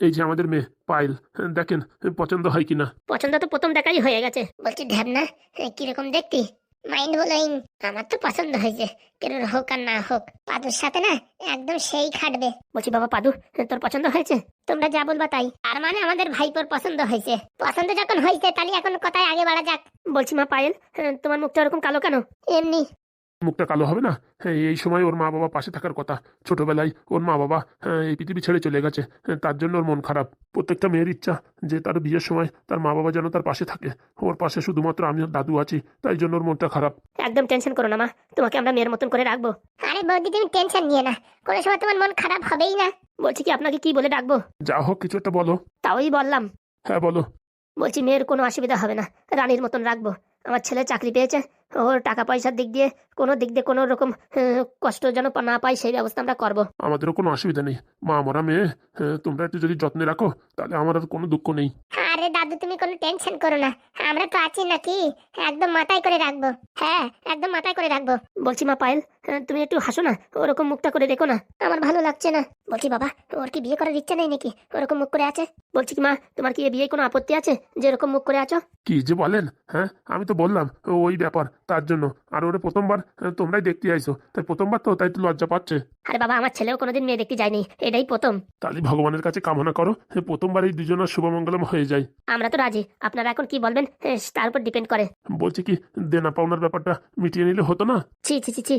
এই যে আমাদের মেয়ে, পায়েল দেখেন, পছন্দ হয় কিনা। পছন্দ তো প্রথম দেখাই হয়ে গেছে। বলছি ঢ্যাবনা কীরকম দেখতি? মাইন্ড ব্লোয়িং আমার তো পছন্দ হয়েছে কেন হোক আর না হোক। পাদুর সাথে না, একদম সেই খাটবে। বলছি, বাবা, পাদু তোর পছন্দ হয়েছে? তোমরা যা বলবা তাই। আর মানে আমাদের ভাইপোর পছন্দ হয়েছে। পছন্দ যখন হয়েছে, তাহলে এখন কথায় আগে বাড়া যাক। বলছি, মা, পায়েল তোমার মুখটা ওরকম কালো কেন? এমনি। মুখটা কালো হবে না? হ্যাঁ, এই সময় ওর মা বাবা পাশে থাকার কথা। ছোটবেলায় ওর মা বাবা হ্যাঁ, এই পৃথিবী ছেড়ে চলে গেছে। হ্যাঁ, তার জন্য ওর মন খারাপ। প্রত্যেকটা মেয়ের ইচ্ছা যে তার বিয়ের সময় তার মা বাবা যেন তার পাশে থাকে। ওর পাশে শুধুমাত্র আমি ওর দাদু আছি তাই জন্য ওর মনটা খারাপ। একদম টেনশন করো না মা। তোমাকে আমরা মেয়ের মতন করে রাখব। আরে বৌদি তুমি টেনশন নিয়ে না। কোনো সময় তোমার মন খারাপ হবেই না। বলছি কি আপনাকে কি বলে ডাকবো? যা হোক কিছু একটা বলো। তাওই বললাম। হ্যাঁ বলো। বলছি মেয়ের কোনো অসুবিধা হবে না। রানীর মতন রাখব। আমার ছেলে চাকরি পেয়েছে ওর টাকা পয়সার দিক দিয়ে কোনো দিক দিয়ে কোনো রকম কষ্ট যেন না পাই সেই ব্যবস্থা আমরা করব। আমাদেরও কোনো অসুবিধা নেই। মা আমরা মেয়ে হ্যাঁ, তোমরা একটু যদি যত্নে রাখো তাহলে আমার আর কোনো দুঃখ নেই। আরে দাদু তুমি কোনো টেনশন করো না। আমরা তো আছি নাকি? একদম মাথায় করে রাখব। হ্যাঁ একদম মাথায় করে রাখব। বলছি মা পায়েল তুমি একটু হাসো না ওরকম মুখটা করে দেখো না। আমার ভালো লাগছে না। বলছি বাবা ওর কি বিয়ে করার ইচ্ছা নেই নাকি? ওরকম মুখ করে আছে? বলছি কি মা তোমার কি এ বিয়ে কোনো আপত্তি আছে? যে এরকম মুখ করে আছো? কি যে বলেন হ্যাঁ? আমি তো বললাম ওই ব্যাপার তার জন্য। আর ওরে প্রথমবার তোমরাই দেখতে আইছো। তাই প্রথমবার তো তাই তো লজ্জা পাচ্ছে। আরে বাবা আমার ছেলেও কোনোদিন মেয়ে দেখতে যায়নি। এটাই প্রথম। তাহলে ভগবানের কাছে কামনা করো প্রথমবার এই দুজনের শুভমঙ্গলম হয়ে যায়। আমরা তো রাজি। আপনারা এখন কি বলবেন? তার উপর ডিপেন্ড করে। বলছি কি দেনা পাওনার ব্যাপারটা মিটিয়ে নিলে হতো না? ছি ছি ছি ছি।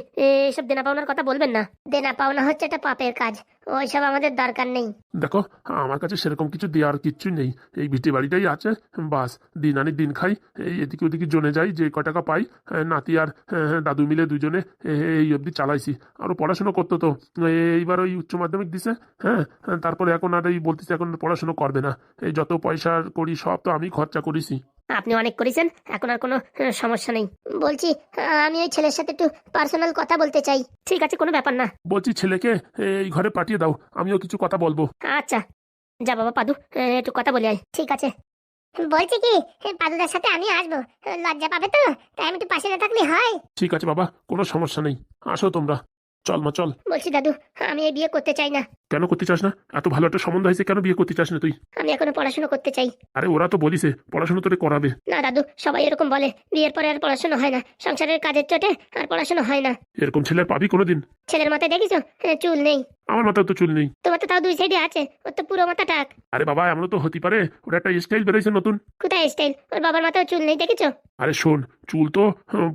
এসব দেনা পাওনার কথা বলবেন না? দেনা পাওনা হচ্ছে একটা পাপের কাজ। ওইসব আমাদের দরকার নেই। দেখো আমার কাছে সেরকম কিছু দেওয়ার কিচ্ছু নেই। এই ভিটে বাড়িটাই আছে। বাস দিন আনি দিন খাই। এই এদিকে ওদিকে জনে যাই যে ক টাকা পাই। হ্যাঁ, নাতি আর হ্যাঁ, দাদু মিলে দুজনে এই অবধি চালাইছি। আরও পড়াশোনা করতো তো। এইবার ওই উচ্চ মাধ্যমিক দিছে। হ্যাঁ হ্যাঁ, তারপরে এখন আর এই বলতেছে এখন পড়াশোনা করবে না। এই যত পয়সা করি সব তো আমি খরচা করেছি। আপনি অনেক করেছেন এখন আর কোনো সমস্যা নেই। বলছি আমি ওই ছেলের সাথে একটু পার্সোনাল কথা বলতে চাই। ঠিক আছে কোনো ব্যাপার না। বলছি ছেলেকে এই ঘরে পাঠিয়ে দাও আমিও কিছু কথা বলব। আচ্ছা। যা বাবা পাদু একটু কথা বলি আয়। ঠিক আছে। বলছি কি পাদুদার সাথে আমি আসব। লজ্জা পাবে তো তাই আমি একটু পাশে না থাকলে হয়। ঠিক আছে বাবা কোনো সমস্যা নেই। আসো তোমরা। চল মা চল। বলছি দাদু আমি এই বিয়ে করতে চাই না। কেন করতে চাস না? এত ভালো একটা সম্বন্ধ হয়েছে কেন বিয়ে করতে চাস না তুই? আমি এখনও পড়াশোনা করতে চাই। আরে ওরা তো বলিছে পড়াশোনা তোরে করাবে। না দাদু সবাই এরকম বলে বিয়ের পরে আর পড়াশোনা হয় না। সংসারের কাজের চোটে আর পড়াশোনা হয় না। এরকম ছেলে পাবি কোনোদিন? ছেলের মাথায় দেখিছো হ্যাঁ, চুল নেই। আমার মাথায় তো চুল নেই। তোমার তো তাও দুই সাইডে আছে ওর তো পুরো মাথা টাক। আরে বাবা এমন তো হতে পারে ওটা একটা স্টাইল বেরোয়েছে নতুন। কোথায় স্টাইল ওর বাবার মাথায় চুল নেই দেখেছ? আরে শোন চুল তো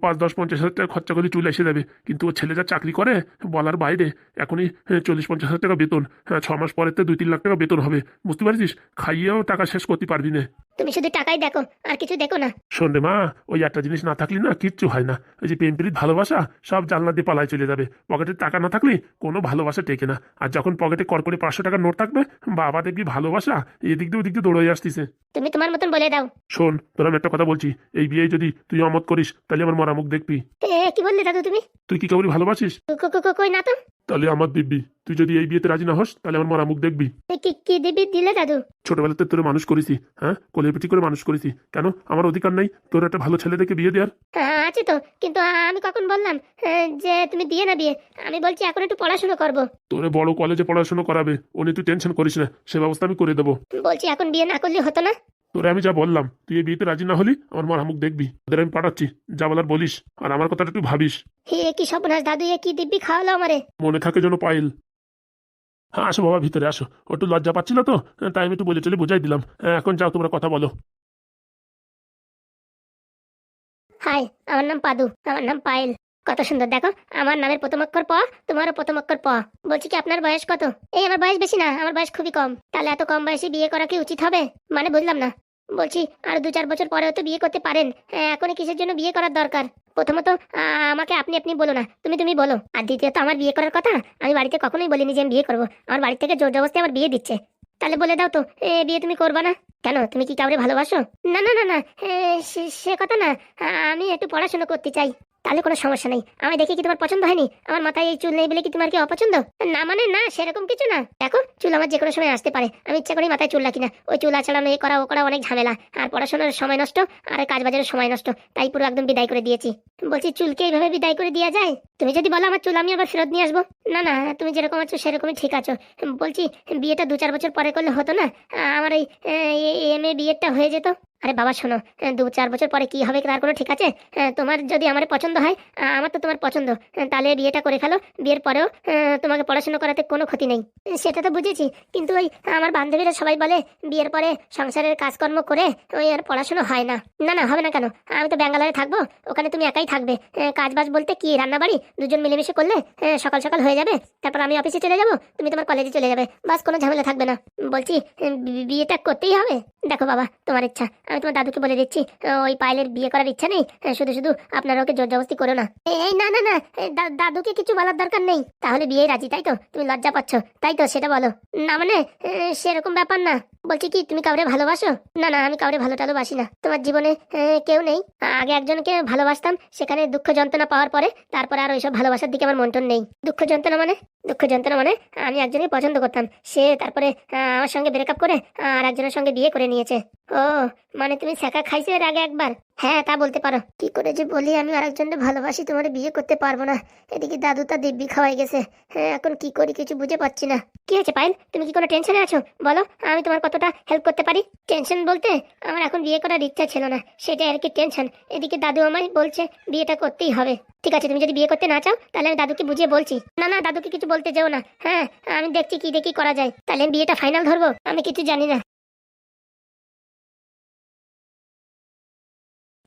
পাঁচ দশ পঞ্চাশ হাজার টাকা খরচা করে চুল এসে যাবে কিন্তু ও ছেলে যা চাকরি করে বলার বাইরে এখনই চল্লিশ পঞ্চাশ হাজার টাকা বেতন। হ্যাঁ ছ মাস পরে তো দুই তিন লাখ টাকা বেতন হবে। বুঝতে পারছিস? খাইয়েও টাকা শেষ করতে পারবি না। তুমি শুধু টাকাই দেখো আর কিছু দেখো না। শোন রে মা ওই একটা জিনিস না থাকলে না কিচ্ছু হয় না। ওই যে প্রেম প্রীত ভালোবাসা সব জানলা দিয়ে পালায় চলে যাবে। পকেটে টাকা না থাকলে কোনো ভালোবাসা টেকে না। আর যখন পকেটে কর করে পাঁচশো টাকার নোট থাকবে বাবা দেখবি ভালোবাসা এদিক দিয়ে ওদিক দিয়ে দৌড়ে আসতিছে। তুমি তোমার মতন বলে দাও। শোন তোর আমি একটা কথা বলছি। এই বিয়ে যদি তুই অমত করিস তাহলে আমার মরা মুখ দেখবি কি বললে দাদু তুমি? তুই কি কাউরি ভালোবাসিস? কই না তো? তাহলে আমার দিব্যি তুই যদি এই বিয়েতে রাজি না হোস তাহলে আমার মরা মুখ দেখবি। কি কি দিবি দিলে দাদু? ছোটবেলাতে তোর মানুষ করেছি হ্যাঁ? কোলেপিটি করে মানুষ করেছি। কেন? আমার অধিকার নেই তোর একটা ভালো ছেলে দেখে বিয়ে দেওয়ার। হ্যাঁ আছে তো কিন্তু আমি কখন বললাম যে তুমি দিয়ে না বিয়ে আমি বলছি এখন একটু পড়াশোনা করব। তোরে বড় কলেজে পড়াশোনা করাবে নিয়ে তুই টেনশন করিস না সে ব্যবস্থা আমি করে দেবো। বলছি এখন বিয়ে না করলে হতো না? তোরে আমি যা বললাম তুই এই বিয়েতে রাজি না হলি আমার মার মুখ দেখবি। ওদের আমি পাঠাচ্ছি যা বলার বলিস আর আমার কথাটা একটু ভাবিস। হে কি সর্বনাশ দাদু এ কি দিব্যি খাওয়ালো আমারে? মনে থাকে যেন পাইল। হ্যাঁ আসো বাবা ভিতরে আসো। ও একটু লজ্জা পাচ্ছিল তো তাই আমি একটু বলে চলে বুঝাই দিলাম। হ্যাঁ, এখন যাও তোমরা কথা বলো। হাই আমার নাম পাদু আমার নাম পায়েল কত সুন্দর দেখো আমার নামের প্রথম অক্ষর প তোমারও প্রথম অক্ষর প। বলছি কি আপনার বয়স কত? এই আমার বয়স বেশি না আমার বয়স খুবই কম। তাহলে এত কম বয়সে বিয়ে করা কি উচিত হবে? মানে বুঝলাম না। বলছি আর দু চার বছর পরে হয়তো বিয়ে করতে পারেন। হ্যাঁ, এখনই কিসের জন্য বিয়ে করার দরকার? প্রথমত আমাকে আপনি আপনি বলো না। তুমি তুমি বলো। আর দ্বিতীয়ত আমার বিয়ে করার কথা আমি বাড়িতে কখনোই বলিনি যে আমি বিয়ে করব। আমার বাড়ি থেকে জোর জবস্তি আমার বিয়ে দিচ্ছে। তাহলে বলে দাও তো এ বিয়ে তুমি করবা না? কেন তুমি কি কাউরে ভালোবাসো? না না না না সে- সে কথা না। আমি একটু পড়াশোনা করতে চাই। তাহলে কোনো সমস্যা নেই। আমি দেখি কি তোমার পছন্দ হয়নি। আমার মাথায় এই চুল নেই বলে কি তোমার কি অপছন্দ? না মানে না, সেরকম কিছু না। দেখো, চুল আমার যে কোনো সময় আসতে পারে। আমি ইচ্ছা করি মাথায় চুল রাখি না। ওই চুল আছড়ানো এ করা, ও করা অনেক ঝামেলা। আর পড়াশোনার সময় নষ্ট, আর কাজ বাজারের সময় নষ্ট। তাই পুরো একদম বিদায় করে দিয়েছি। বলছি, চুলকে এইভাবে বিদায় করে দেওয়া যায়? তুমি যদি বলো আমার চুল আমি আবার ফেরত নিয়ে আসব। না না, তুমি যেরকম আছো সেরকমই ঠিক আছো। বলছি, বিয়েটা দু চার বছর পরে করলে হতো না? আমার এই এম এ বিয়েটা হয়ে যেত। আরে বাবা, শোনো দু চার বছর পরে কি হবে তার কোনো ঠিক আছে? তোমার যদি আমার পছন্দ হয় আমার তো তোমার পছন্দ। তাহলে বিয়েটা করে ফেলো, বিয়ের পরেও তোমাকে পড়াশোনা করাতে কোনো ক্ষতি নেই। সেটা তো বুঝেছি, কিন্তু ওই আমার বান্ধবীরা সবাই বলে, বিয়ের পরে সংসারের কাজকর্ম করে ওই আর পড়াশোনা হয় না। না না, হবে না কেন? আমি তো ব্যাঙ্গালোরে থাকব, ওখানে তুমি একাই থাকবে। কাজ বাজ বলতে কি, রান্নাবাড়ি? দুজন মিলেমিশে করলে সকাল সকাল হয়ে যাবে, তারপর আমি অফিসে চলে যাব, তুমি তোমার কলেজে চলে যাবে, বাস কোনো ঝামেলা থাকবে না। বলছি বিয়েটা করতেই হবে? দেখো বাবা, তোমার ইচ্ছা। আমি তোমার দাদুকে বলে দিচ্ছি ওই পায়েলের বিয়ে করার ইচ্ছা নেই শুধু শুধু আপনারা ওকে জোর জবস্তি করো না। এই, না না না দাদুকে কিছু বলার দরকার নেই। তাহলে বিয়ে রাজি, তাই তো? তুমি লজ্জা পাচ্ছ। তাই তো, সেটা বলো। না মানে সেরকম ব্যাপার না। বলছি কি, তুমি কাউরে ভালোবাসো? না না, আমি কাউরে ভালো টালোবাসি না। তোমার জীবনে কেউ নেই। আগে একজনকে ভালোবাসতাম, সেখানে দুঃখ যন্ত্রণা পাওয়ার পরে, তারপরে আর ওইসব ভালোবাসার দিকে আমার মন্টন নেই। দুঃখ যন্ত্রণা মানে? দুঃখ যন্ত্রণা মানে আমি একজনকে পছন্দ করতাম। সে তারপরে আমার সঙ্গে ব্রেকআপ করে, আর একজনের সঙ্গে বিয়ে করে নিয়েছে। ও মানে তুমি শেখা খাইছো এর আগে একবার? হ্যাঁ তা বলতে পারো। কি করে যে বলি, আমি আরেকজনকে ভালোবাসি, তোমার বিয়ে করতে পারব না। এদিকে দাদু তা দিব্যি খাওয়াই গেছে। হ্যাঁ এখন কি করি কিছু বুঝে পাচ্ছি না। কি হয়েছে পায়েল? তুমি কি কোনো টেনশনে আছো? বলো, আমি তোমার কতটা হেল্প করতে পারি? টেনশন বলতে আমার এখন বিয়ে করার ইচ্ছা ছিল না। সেটা আর কি টেনশন এদিকে দাদু আমায় বলছে, বিয়েটা করতেই হবে। ঠিক আছে, তুমি যদি বিয়ে করতে না চাও, তাহলে আমি দাদুকে বুঝিয়ে বলছি। না না, দাদুকে কিছু বলতে যেও না। হ্যাঁ আমি দেখছি কি দেখি করা যায়। তাহলে আমি বিয়েটা ফাইনাল ধরবো? আমি কিছু জানি না।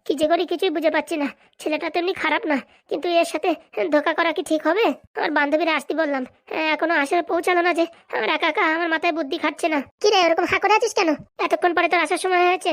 কি যে করি কিছুই বুঝে পাচ্ছি না। ছেলেটা তেমনি খারাপ না কিন্তু এর সাথে ধোকা করা কি ঠিক হবে? আমার বান্ধবীরা আসতে বললাম হ্যাঁ, এখনও আসার পৌঁছালো না যে আমার একা একা আমার মাথায় বুদ্ধি খাচ্ছে না। কি রে ওরকম হা করে আছিস কেন? এতক্ষণ পরে তোর আসার সময় হয়েছে।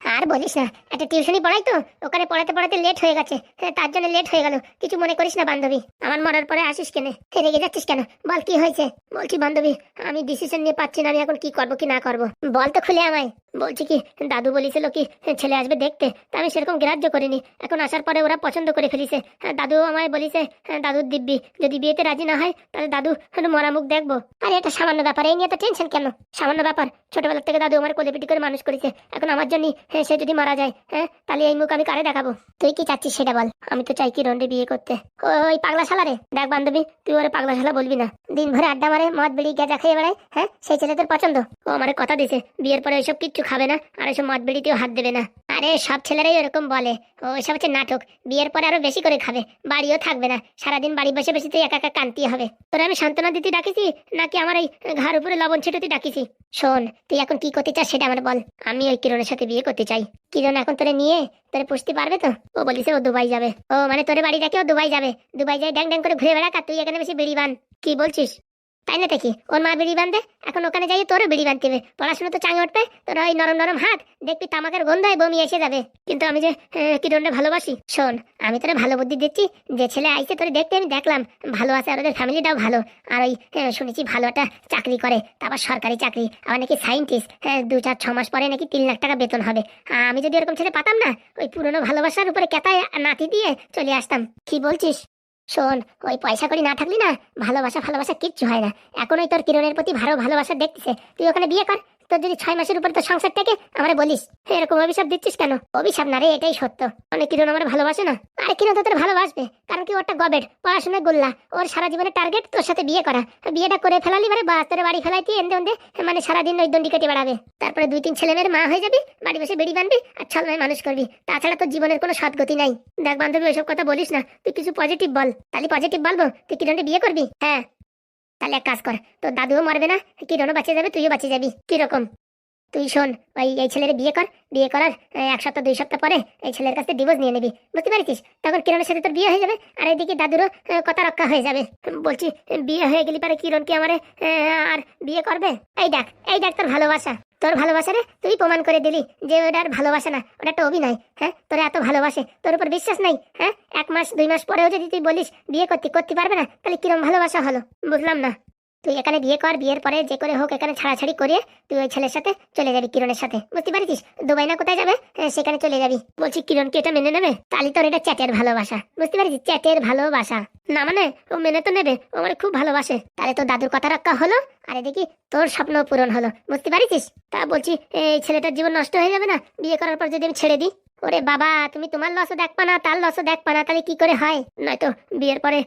আর বলিস না একটা টিউশনি পড়াই তো ওখানে পড়াতে পড়াতে লেট হয়ে গেছে হ্যাঁ, তার জন্য লেট হয়ে গেল কিছু মনে করিস না বান্ধবী আমার মরার পরে আসিস কেনে রেগে যাচ্ছিস কেন বল কি হয়েছে বলছি বান্ধবী আমি ডিসিশন নিয়ে পাচ্ছি না আমি এখন কি করব কি না করব বল তো খুলে আমায় বলছি কি দাদু বলেছিল কি ছেলে আসবে দেখতে তা আমি সেরকম গ্রাহ্য করিনি এখন আসার পরে ওরা পছন্দ করে ফেলিছে হ্যাঁ, দাদু আমায় বলিছে হ্যাঁ, দাদুর দিব্যি যদি বিয়েতে রাজি না হয় তাহলে দাদু মরা মুখ দেখব আরে এটা সামান্য ব্যাপার এই নিয়ে তো টেনশন কেন সামান্য ব্যাপার ছোটবেলা থেকে দাদু আমার কোলে পিটি করে মানুষ করেছে এখন আমার জন্য হ্যাঁ, সে যদি মারা যায় হ্যাঁ তাহলে এই মুখ আমি কারে দেখাবো? তুই কি চাচ্ছিস সেটা বল। আমি তো চাই কি রন্ডে বিয়ে করতে। ওই পাগলা শালারে দেখ বান্ধবী তুই ওরে পাগলা শালা বলবি না। দিন ভরে আড্ডা মারে মদ বিড়ি গেজা খেয়ে বেড়ায় হ্যাঁ সেই ছেলে তোর পছন্দ? ও আমারে কথা দিছে বিয়ের পরে ওইসব কিচ্ছু খাবে না আর ওইসব মদ বিড়িতেও হাত দেবে না। আরে সব ছেলেরাই এরকম বলে। ও ওইসব হচ্ছে নাটক। বিয়ের পরে আরও বেশি করে খাবে বাড়িও থাকবে না। সারাদিন বাড়ি বসে বসে তুই একা একা কান্তি হবে। তোরা আমি সান্ত্বনা দিতে ডাকিছি নাকি আমার এই ঘাড় উপরে লবণ ছেটাতে ডাকিছি? শোন তুই এখন কি করতে চাস সেটা আমার বল। আমি ওই কিরণের সাথে বিয়ে করতে চাই। কি জন এখন তোরে নিয়ে? তোরে পুষতে পারবে তো? ও বলিছে ও দুবাই যাবে। ও মানে তোরে বাড়ি থেকে ও দুবাই যাবে। দুবাই যাই ড্যাং ড্যাং করে ঘুরে বেড়াক আর তুই এখানে বেশি বেরিবান কি বলছিস? তাই না দেখি? ওর মা বিড়ি বাঁধে, এখন ওখানে যাই, তোরও বিড়ি বাঁধতে হবে। পড়াশোনা তো চাঙে উঠবে, তোর ওই নরম নরম হাত, দেখবি তামাকের গন্ধায় বমি এসে যাবে। কিন্তু আমি যে কিরণে ভালোবাসি? শোন, আমি তোরে ভালো বুদ্ধি দিচ্ছি, যে ছেলে আইছে তোরে দেখতে আমি দেখলাম, ভালো আছে আর ওদের ফ্যামিলিটাও ভালো। আর ওই শুনেছি ভালো একটা চাকরি করে তারপর সরকারি চাকরি, আবার নাকি সাইন্টিস্ট দু চার ছ মাস পরে নাকি তিন লাখ টাকা বেতন হবে। আমি যদি এরকম ছেলে পাতাম না, ওই পুরনো ভালোবাসার উপরে কেতায় নাতি দিয়ে চলে আসতাম। কি বলছিস? শোন, ওই পয়সা করি না থাকলি না ভালোবাসা ভালোবাসা কিচ্ছু হয় না। এখনই তোর কিরণের প্রতি ভালো ভালোবাসা দেখতেছে। তুই ওখানে বিয়ে কর। তোর যদি ছয় মাসের উপর তোর সংসার থেকে, আমার বলিস। এরকম অভিশাপ দিচ্ছিস কেন? অভিশাপ না রে, এটাই সত্য। মানে কিরণ আমার ভালোবাসে না। আরে কিরণ তো তোর ভালোবাসবে? কারণ কি ওটা গবেট পড়াশোনায় গোল্লা। ওর সারা জীবনের টার্গেট তোর সাথে বিয়ে করা। বিয়েটা করে ফেলালি মানে বাস, তোর বাড়ি ফেলাইতি এন্দে ওন্দে মানে সারাদিন ওই দণ্ডি কেটে বেড়াবে। তারপরে দুই তিন ছেলে মেয়ের মা হয়ে যাবি, বাড়ি বসে বেড়ি বানবি আর ছলমায় মানুষ করবি। তাছাড়া তোর জীবনের কোনো সৎগতি নাই। দেখ বান্ধবী, ওইসব কথা বলিস না। তুই কিছু পজিটিভ বল। তাহলে পজিটিভ বলব? তুই কিরণকে বিয়ে করবি? হ্যাঁ। তাহলে এক কাজ কর, তোর দাদুও মরবে না কিরণও বাঁচে যাবে, তুইও বাঁচে যাবি, কীরকম? তুই শোন, ওই, এই ছেলের বিয়ে কর, বিয়ে করার এক সপ্তাহ, দুই সপ্তাহ পরে এই ছেলের কাছে ডিভোর্স নিয়ে নিবি, বুঝতে পেরেছিস? তখন কিরণের সাথে তোর বিয়ে হয়ে যাবে, আর এইদিকে দাদুরও কথা রক্ষা হয়ে যাবে। বলছি, বিয়ে হয়ে গেলি পারে কিরণ কি আমার আর বিয়ে করবে? এই দেখ এই দেখ তোর ভালোবাসা। তোর ভালোবাসা রে, তুই প্রমাণ করে দিলি যে ওটা আর ভালোবাসা না, ওটা একটা অভিনয় হ্যাঁ? তোর এত ভালোবাসে, তোর উপর বিশ্বাস নাই হ্যাঁ? এক মাস, দুই মাস পরেও যদি তুই বলিস বিয়ে করতে করতে পারবে না, তাহলে কিরম ভালোবাসা হলো? বুঝলাম না। তুই এখানে বিয়ে কর, বিয়ের পরে যে করে হোক এখানে ছাড়াছাড়ি করে তুই ওই ছেলের সাথে চলে যাবি কিরণের সাথে। বুঝতে পারছিস? দুবাই না কোথায় যাবে? সেখানে চলে যাবি। বলছি, কিরণ কি এটা মেনে নেবে? তাহলে তোর এটা চ্যাটের ভালোবাসা। বুঝতে পারছিস? চ্যাটের ভালোবাসা। না মানে ও মেনে তো নেবে। ও আমার খুব ভালোবাসে। তাহলে তোর দাদুর কথা রক্ষা হলো, আরে দেখি তোর স্বপ্ন পূরণ হলো। বুঝতে পারছিস? তা বলছি, এই ছেলেটার জীবন নষ্ট হয়ে যাবে না? বিয়ে করার পর যদি আমি ছেড়ে দিই? ওরে বাবা, তুমি তোমার লসও দেখবা না, তার লসও দেখবা না, তাহলে কি করে হয়? নয়তো বিয়ের পরে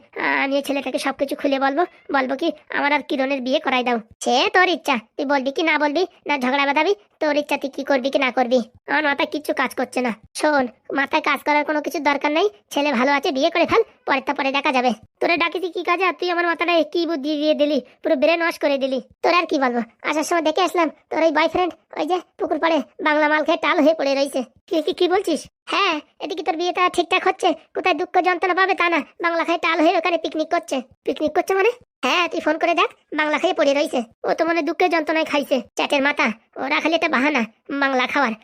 আমি ছেলেটাকে সবকিছু খুলে বলব বলব কি, আমার আর কিরণের বিয়ে করাই দাও। সে তোর ইচ্ছা, তুই বলবি কি না বলবি, না ঝগড়া বাঁধাবি, তোর ইচ্ছা তুই কি করবি কি না করবি? আমার মাথায় কিচ্ছু কাজ করছে না। শোন, মাথায় কাজ করার কোনো কিছু দরকার নেই, ছেলে ভালো আছে, বিয়ে করে ফেল পরে পরে দেখা যাবে। তোরে ডাকিছি কি কাজে, আর তুই আমার মাথাটা কি বুদ্ধি দিয়ে দিলি, পুরো ব্রেন ওয়াশ করে দিলি। তোর আর কি বলব? আসার সময় দেখে আসলাম, তোর ওই বয়ফ্রেন্ড ওই যে পুকুর পাড়ে বাংলা মাল খেয়ে টাল হয়ে পড়ে রয়েছে। কি কি কি বলছিস? হ্যাঁ এদিকে তোর বিয়েটা ঠিকঠাক হচ্ছে। কোথায় দুঃখ যন্ত্রণা পাবে তা না। বাংলা খাই টাল হয়ে ওখানে পিকনিক করছে। পিকনিক করছে মানে? হ্যাঁ তুই ফোন করে দেখ, বাংলা খেয়ে পড়ে রয়েছে ও তো মনে দুঃখের যন্ত্রণায় খাইছে। চ্যাটের মাথা। ওরা খালি একটা বাহানা, বাংলা খাওয়ার।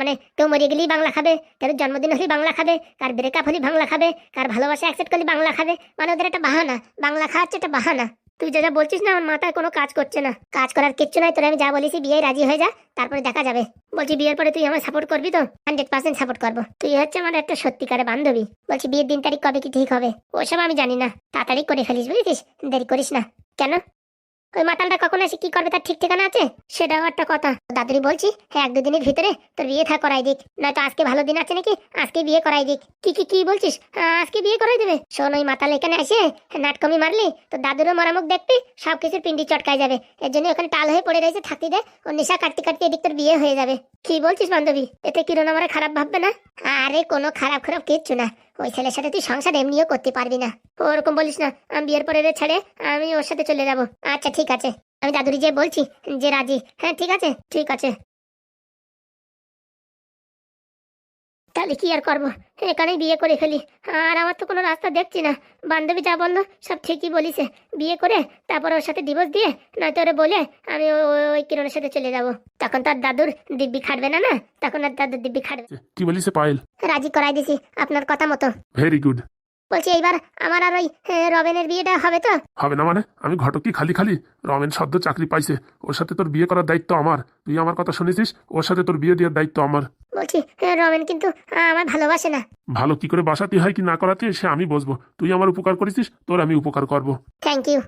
মানে কেউ মরে গেলেই বাংলা খাবে কারও জন্মদিন হলেই বাংলা খাবে, কার ব্রেকআপ হলেই বাংলা খাবে, কার ভালোবাসা অ্যাকসেপ্ট করলে বাংলা খাবে। মানে ওদের একটা বাহানা, বাংলা খাওয়াচ্ছে একটা বাহানা। তুই যা যা বলছিস না, আমার মাথায় কোনো কাজ করছে না। কাজ করার কিচ্ছু নাই, তোর আমি যা বলেছি বিয়ে রাজি হয়ে যা, তারপরে দেখা যাবে। বলছি বিয়ের পরে তুই আমার সাপোর্ট করবি তো? হান্ড্রেড পার্সেন্ট সাপোর্ট করব। তুই হচ্ছে আমার একটা সত্যিকারের বান্ধবী। বলছি বিয়ের দিন তারিখ কবে কি ঠিক হবে? ওসব আমি জানি না। তাড়াতাড়ি করে ফেলিস, বুঝেছিস? দেরি করিস না। কেন? ওই মাতালটা কখন আসে কি করবে তার ঠিক ঠিকানা আছে? সেটাও একটা কথা। দাদুরি বলছি হ্যাঁ এক দুদিনের ভিতরে তোর বিয়ে থা করাই দিক। নয়তো আজকে ভালো দিন আছে নাকি? আজকে বিয়ে করাই দিক। কি কি কি বলছিস? আজকে বিয়ে করাই দেবে। শোন, ওই মাতাল এখানে আসে নাটকমি মারলি, তো দাদুরও মরামুখ দেখবি সব কিছুর পিন্ডি চটকায় যাবে। এর জন্য ওখানে টাল হয়ে পড়ে রয়েছে থাকতে দে, ও নেশা কাটতে কাটতে এদিক তোর বিয়ে হয়ে যাবে। কি বলছিস বান্ধবী? এতে কিরণ আমার খারাপ ভাববে না? আরে কোনো খারাপ খারাপ কিচ্ছু না। ওই ছেলের সাথে তুই সংসার এমনিও করতে পারবি না। ওরকম বলিস না, আমি বিয়ের পরে ছেড়ে আমি ওর সাথে চলে যাব। আচ্ছা ঠিক আছে। আমি দাদুরি যে বলছি যে রাজি। হ্যাঁ ঠিক আছে? ঠিক আছে। তাহলে কি আর করব? এখানেই বিয়ে করে ফেলি। আর আমার তো কোনো রাস্তা দেখছি না। বান্ধবী যা বলল সব ঠিকই বলিছে। বিয়ে করে তারপর ওর সাথে ডিভোর্স দিয়ে নয়তো ওরে বলে আমি ওই কিরণের সাথে চলে যাব। তখন তার দাদুর দিব্যি খাটবে না না? তখন আর দাদুর দিব্যি খাটবে কি বলিস পায়েল? রাজি করাই দিছি আপনার কথা মতো। ভেরি গুড বলছি এইবার আমার আর ওই রবেনের বিয়েটা হবে তো? হবে না মানে? আমি ঘটক খালি খালি। রমেন সদ্য চাকরি পাইছে। ওর সাথে তোর বিয়ে করার দায়িত্ব আমার। তুই আমার কথা শুনেছিস? ওর সাথে তোর বিয়ে দেওয়ার দায়িত্ব আমার। বলছি এ, রবেন কিন্তু আমার ভালোবাসে না। ভালো কি করে বাসাতে হয় কি না করাতে সে আমি বসবো। তুই আমার উপকার করেছিস তোর আমি উপকার করব। থ্যাংক ইউ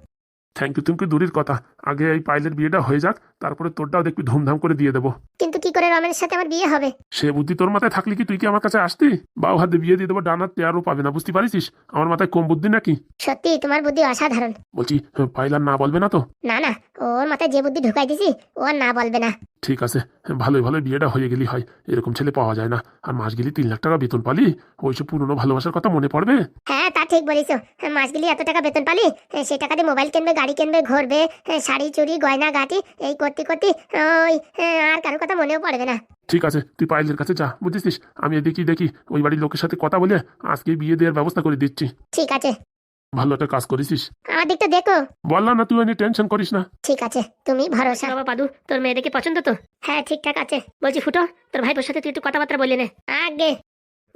থ্যাংক ইউ তুমি দূরের কথা। আগে এই পাইলের বিয়েটা হয়ে যাক তারপরে তোরটাও দেখবি ধুমধাম করে দিয়ে দেবো। কিন্তু করে রমেনের সাথে আমার বিয়ে হবে। সে বুদ্ধি তোর মাথায় থাকলে কি তুই কি আমার কাছে আসতি? বাউ হাতে বিয়ে দিয়ে দেবো ডানার তেয়ারও পাবে না বুঝতে পারিস আমার মাথায় কম বুদ্ধি নাকি? সত্যি তোমার বুদ্ধি অসাধারণ। বলছি পাইলার না বলবে না তো? না না ওর মাথায় যে বুদ্ধি ঢুকাই দিছি ও আর না বলবে না। ঠিক আছে ভালোই ভালো বিয়েটা হয়ে গেলি হয়। এরকম ছেলে পাওয়া যায় না। আর মাস গেলি তিন লাখ টাকা বেতন পালি ওইসব পুরনো ভালোবাসার কথা মনে পড়বে? হ্যাঁ তা ঠিক বলিস। মাস গেলে এত টাকা বেতন পালি সেই টাকা দিয়ে মোবাইল কিনবে গাড়ি কিনবে ঘুরবে শাড়ি চুড়ি গয়না গাটি এই করতে করতে ওই আর কারোর কথা মনেও পড়বে না। ঠিক আছে তুই পায়েলের কাছে যা বুঝেছিস? আমি দেখি দেখি ওই বাড়ির লোকের সাথে কথা বলে আজকে বিয়ে দেওয়ার ব্যবস্থা করে দিচ্ছি। ঠিক আছে। ভালো একটা কাজ করেছিস। আমার দিকটা দেখো। বললাম না তুই এনে টেনশন করিস না। ঠিক আছে তুমি ভরসা। বাবা পাদু তোর মেয়ে দেখে পছন্দ তো? হ্যাঁ ঠিকঠাক আছে। বলছি ফুটো তোর ভাইপোর সাথে তুই একটু কথাবার্তা বলে নে। আগে।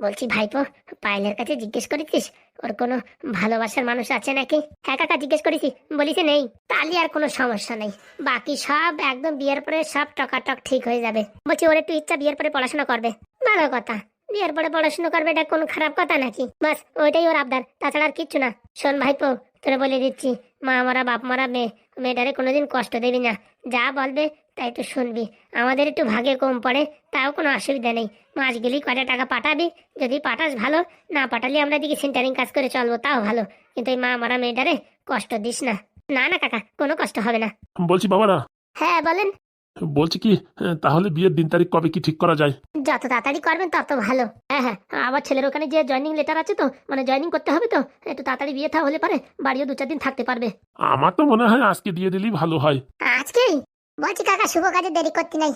বলছি ভাইপো পায়েলের কাছে জিজ্ঞেস করেছিস? ওর কোনো ভালোবাসার মানুষ আছে নাকি? হ্যাঁ কাকা জিজ্ঞেস করেছি। বলিছে নেই। তাহলে আর কোনো সমস্যা নেই। বাকি সব একদম বিয়ের পরে সব টকাটক ঠিক হয়ে যাবে। বলছি ওর একটু ইচ্ছা বিয়ের পরে পড়াশোনা করবে। ভালো কথা। বিয়ের পরে পড়াশোনা করবে এটা কোনো খারাপ কথা নাকি? বাস ওইটাই ওর আবদার তাছাড়া আর কিচ্ছু না। শোন ভাইপো তোরে বলে দিচ্ছি মা মারা বাপ মারা মেয়ে মেয়েটারে কোনোদিন কষ্ট দেবি না। যা বলবে তাই একটু শুনবি। আমাদের একটু ভাগে কম পড়ে তাও কোনো অসুবিধা নেই। মাস গেলেই কটা টাকা পাঠাবি যদি পাঠাস ভালো না পাঠালে আমরা দিকে সেন্টারিং কাজ করে চলবো তাও ভালো। কিন্তু এই মা মারা মেয়েটারে কষ্ট দিস না। না না কাকা কোনো কষ্ট হবে না। বলছি বাবারা। হ্যাঁ বলেন। বলছি কি হ্যাঁ, তাহলে বিয়ের দিন তারিখ কবে কি ঠিক করা যায়? যত তাড়াতাড়ি করবেন তত ভালো। হ্যাঁ হ্যাঁ আমার ছেলের ওখানে যে জয়েনিং লেটার আছে তো মানে জয়েনিং করতে হবে তো একটু তাড়াতাড়ি বিয়ে থা হলে পারে বাড়িও দু চার দিন থাকতে পারবে। আমার তো মনে হয় আজকে দিয়ে দিলেই ভালো হয়। আজকেই বলছি কাকা শুভ কাজে দেরি করতে নাই।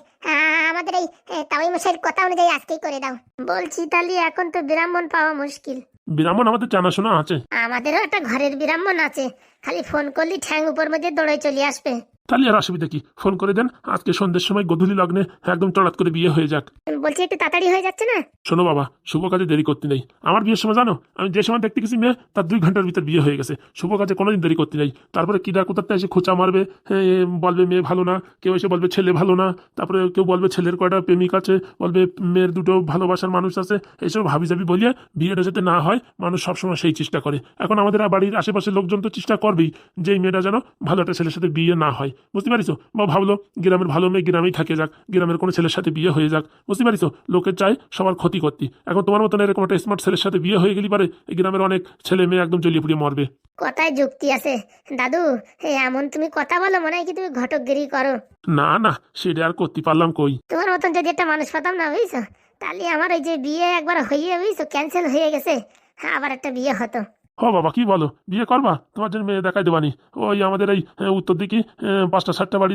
আমাদের এই তাওই মশাইয়ের কথা অনুযায়ী আজকেই করে দাও। বলছি তাহলে এখন তো ব্রাহ্মণ পাওয়া মুশকিল। বিরামন আমাদের জানাশোনা আছে। আমাদেরও একটা ঘরের বিরাম্মণ আছে। খালি ফোন করলি ঠ্যাং উপর মধ্যে দৌড়ে চলে আসবে। তাহলে আর অসুবিধা কি? ফোন করে দেন আজকে সন্ধ্যের সময় গধূলি লগ্নে একদম চড়াত করে বিয়ে হয়ে যাক। বলছি একটু তাড়াতাড়ি হয়ে যাচ্ছে না? শোনো বাবা শুভ কাজে দেরি করতে নেই। আমার বিয়ের সময় জানো? আমি যে সময় দেখতে গেছি মেয়ে তার দুই ঘণ্টার ভিতর বিয়ে হয়ে গেছে। শুভ কাজে কোনোদিন দেরি করতে নেই। তারপরে কিডা কোথাতে এসে খোঁচা মারবে হ্যাঁ, এ, বলবে মেয়ে ভালো না কেউ এসে বলবে ছেলে ভালো না তারপরে কেউ বলবে ছেলের কয়টা প্রেমিক আছে বলবে মেয়ের দুটো ভালোবাসার মানুষ আছে। এইসব ভাবি যাবি বলিয়ে বিয়েটা যাতে না হয় মানুষ সবসময় সেই চেষ্টা করে। এখন আমাদের বাড়ির আশেপাশের লোকজন তো চেষ্টা করবেই যে এই মেয়েটা যেন ভালো একটা ছেলের সাথে বিয়ে না হয়। বুঝতে পারিস বা ভাবলো গ্রামের ভালো মেয়ে গ্রামেই থাকে যাক গ্রামের কোনো ছেলের সাথে বিয়ে হয়ে যাক। বুঝতে পারিস লোকের চাই সবার ক্ষতি করতে। এখন তোমার মতন এরকম একটা স্মার্ট ছেলের সাথে বিয়ে হয়ে গেলি পারে এই গ্রামের অনেক ছেলে মেয়ে একদম জ্বলিয়ে পুড়িয়ে মরবে। কথায় যুক্তি আছে। দাদু এমন তুমি কথা বলো মনে হয় কি তুমি ঘটকগিরি করো। না না সেটা আর করতে পারলাম কই? তোমার মতন যদি একটা মানুষ পেতাম না বুঝছ? তাহলে আমার এই যে বিয়ে একবার হয়ে বুঝছ ক্যান্সেল হয়ে গেছে। আবার একটা বিয়ে হতো। ও বাবা কি বলো? বিয়ে করবা? তোমার জন্য মেয়ে দেখাই দেবানি ওই আমাদের এই উত্তর দিকে পাঁচটা সাতটা বাড়ি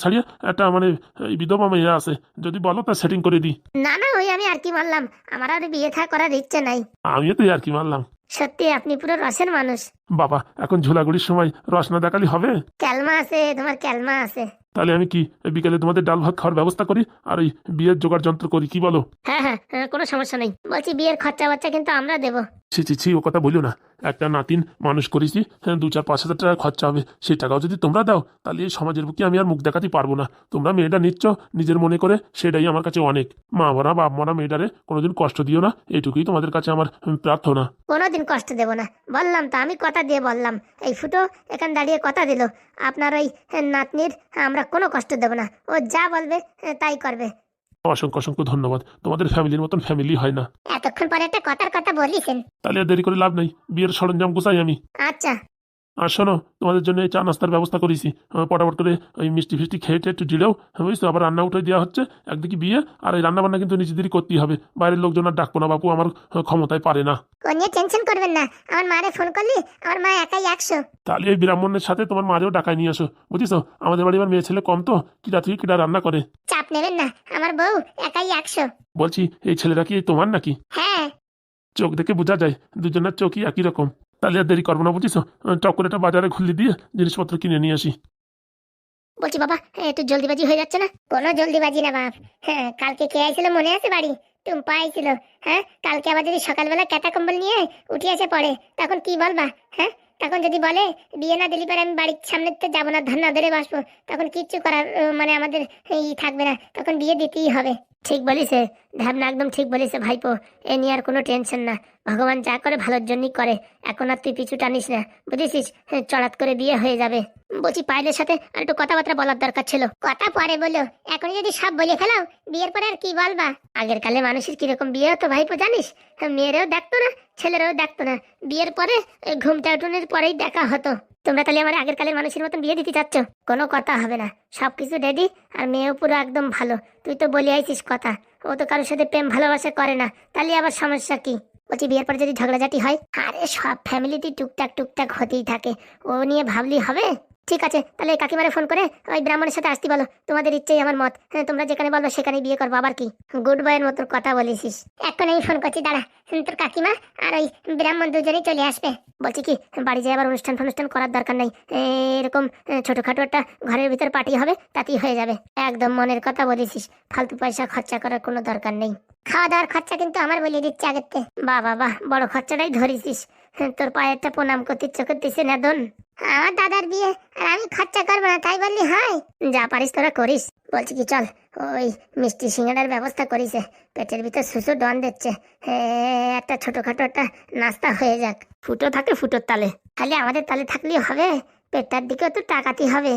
ছাড়িয়ে একটা মানে এই বিধবা মেয়ে আছে। যদি বলো তা সেটিং করে দিই। না না ওই আমি আর কি মানলাম। আমার আর বিয়ে থা করার ইচ্ছে নাই। আমিও তো আর কি মানলাম। সত্যি আপনি পুরো রসের মানুষ। বাবা এখন ঝোলাগুড়ির সময় রসনা দেখালি হবে? ক্যালমা আছে তোমার ক্যালমা আছে। তাহলে আমি কি এই বিকেলে তোমাদের ডাল ভাত খাওয়ার ব্যবস্থা করি? আর ওই বিয়ের জোগাড় যন্ত্র করি কি বলো? হ্যাঁ হ্যাঁ হ্যাঁ, কোনো সমস্যা নেই। বলছি বিয়ের খরচা বাচ্চা কিন্তু আমরা দেবো। ছি ছি ও কথা বলিও না। একটা নাতিন মানুষ করেছি হ্যাঁ দু চার পাঁচ হাজার টাকা খরচা হবে সেই টাকাও যদি তোমরা দাও তাহলে এই সমাজের বুকে আমি আর মুখ দেখাতে পারব না। তোমরা মেয়েটা নিচ্ছ নিজের মনে করে সেটাই আমার কাছে অনেক। মা মরা বাপ মরা মেয়েটারে কোনোদিন কষ্ট দিও না এইটুকুই তোমাদের কাছে আমার প্রার্থনা। কোনোদিন কষ্ট দেবো না। বললাম তো আমি কথা দিয়ে বললাম। এই ফুটো এখান দাঁড়িয়ে কথা দিল। আপনার ওই নাতনির আমরা কোনো কষ্ট দেবো না। ও যা বলবে হ্যাঁ, তাই করবে। অসংখ্য অসংখ্য ধন্যবাদ। তোমাদের ফ্যামিলির মতন ফ্যামিলি হয় না। এতক্ষণ পরে একটা কথার কথা বলিছেন তাহলে আর দেরি করে লাভ নাই। বিয়ের সরঞ্জাম গুছাই আমি। আচ্ছা। আর শোনো তোমাদের জন্য এই চা নাস্তার ব্যবস্থা করেছি। আহ, পটাপট করে ওই মিষ্টি ফিষ্টি খেয়ে টেয়ে একটু দিলেও বুঝছ? আবার রান্না উঠে দেওয়া হচ্ছে একদিকে বিয়ে আর এই রান্না বান্না কিন্তু নিজেদেরই করতেই হবে। বাইরের লোকজন আর ডাকবো না বাপু আমার ক্ষমতায় পারে না। নিয়ে টেনশন করবেন না। আমার মারে ফোন করলি আমার মা একাই একশো। তাহলে এই ব্রাহ্মণের সাথে তোমার মারেও ডাকায় নিয়ে আসো বুঝিস আমাদের বাড়ি আমার মেয়ে ছেলে কম তো কিরা থেকে কিরা রান্না করে? চাপ নেবেন না আমার বউ একাই একশো। বলছি এই ছেলেরা কি তোমার নাকি? হ্যাঁ। চোখ দেখে বোঝা যায় দুজনের চোখই একই রকম। তাহলে আর দেরি করব না বুঝিস চক্করেটা বাজারে খুললি দিয়ে জিনিসপত্র কিনে নিয়ে আসি। বলছি, বাবা একটু জলদিবাজি হয়ে যাচ্ছে না? কোনো জলদিবাজি না, বাপ। হ্যাঁ কালকে কে আইছিল মনে আছে বাড়ি? টুম্পা আইছিল হ্যাঁ? কালকে আবার যদি সকালবেলা ক্যাটা কম্বল নিয়ে উঠে এসে পড়ে। তখন কি বলবা হ্যাঁ? তখন যদি বলে, বিয়ে না দিলি পরে আমি বাড়ির সামনে তো যাব না ধান ধরে বাসবো। তখন কিচ্ছু করার মানে আমাদের ই থাকবে না। তখন বিয়ে দিতেই হবে। ঠিক বলিছে ধ্যাবনা একদম ঠিক বলিছে ভাইপো এ নিয়ে আর কোনো টেনশন না। ভগবান যা করে ভালোর জন্যই করে এখন আর তুই পিছু টানিস না বুঝেছিস? হ্যাঁ, চড়াত করে বিয়ে হয়ে যাবে। বলছি পায়েলের সাথে আর একটু কথাবার্তা বলার দরকার ছিল। কথা পরে বলো এখন যদি সব বলে ফেলাও বিয়ের পরে আর কি বলবা? আগের কালে মানুষের কীরকম বিয়ে হতো ভাইপো জানিস? হ্যাঁ, মেয়েরাও দেখতো না ছেলেরাও দেখতো না। বিয়ের পরে ঘুমটা উঠোনের পরেই দেখা হতো। তোমরা তাহলে আমার আগের কালের মানুষের মতন বিয়ে দিতে চাচ্ছ? কোনো কথা হবে না। সব কিছু রেডি আর মেয়েও পুরো একদম ভালো। তুই তো বলে আইছিস কথা। ও তো কারোর সাথে প্রেম ভালোবাসা করে না। তাহলে আবার সমস্যা কি? বলছি, বিয়ের পরে যদি ঝগড়াঝাটি হয়? আরে সব ফ্যামিলিতে টুকটাক টুকটাক হতেই থাকে। ও নিয়ে ভাবলি হবে? ঠিক আছে তাহলে কাকিমারে ফোন করে ওই ব্রাহ্মণের সাথে আসতে বলো। তোমাদের ইচ্ছেই আমার মত। হ্যাঁ, তোমরা যেখানে বলব সেখানে বিয়ে করব। আবার কি? গুড বয়ের মতো কথা বলেছিস। এখন আমি ফোন করছি দাঁড়া। তোর কাকিমা আর ওই ব্রাহ্মণ দুজনেই চলে আসবে। বলছি কি বাড়ি যাই আবার অনুষ্ঠান ফনুষ্ঠান করার দরকার নেই। এরকম ছোটখাটো একটা ঘরের ভিতর পার্টি হবে তাতেই হয়ে যাবে। একদম মনের কথা বলেছিস। ফালতু পয়সা খরচা করার কোনো দরকার নেই। খাওয়া দাওয়ার খরচা কিন্তু আমার বলে দিচ্ছে আগের বাহ বাহ বড় খরচাটাই ধরেছিস। তোর পায়ে একটা প্রণাম করতে ইচ্ছে করতেছে না দোন আমার দাদার বিয়ে, আর আমি খরচা করব না, তাই বললি, হয়। যা পারিস তোরা করিস। বলছি কি, চল, ওই মিষ্টি সিঙ্গাড়ার ব্যবস্থা করিছে পেটের ভিতর শুশু ডন দিচ্ছে। একটা ছোটখাটো একটা নাস্তা হয়ে যাক। ফুটো থাকে ফুটোর তালে। খালি আমাদের তালে থাকলেই হবে। পেটটার দিকেও তো টাকাতেই হবে।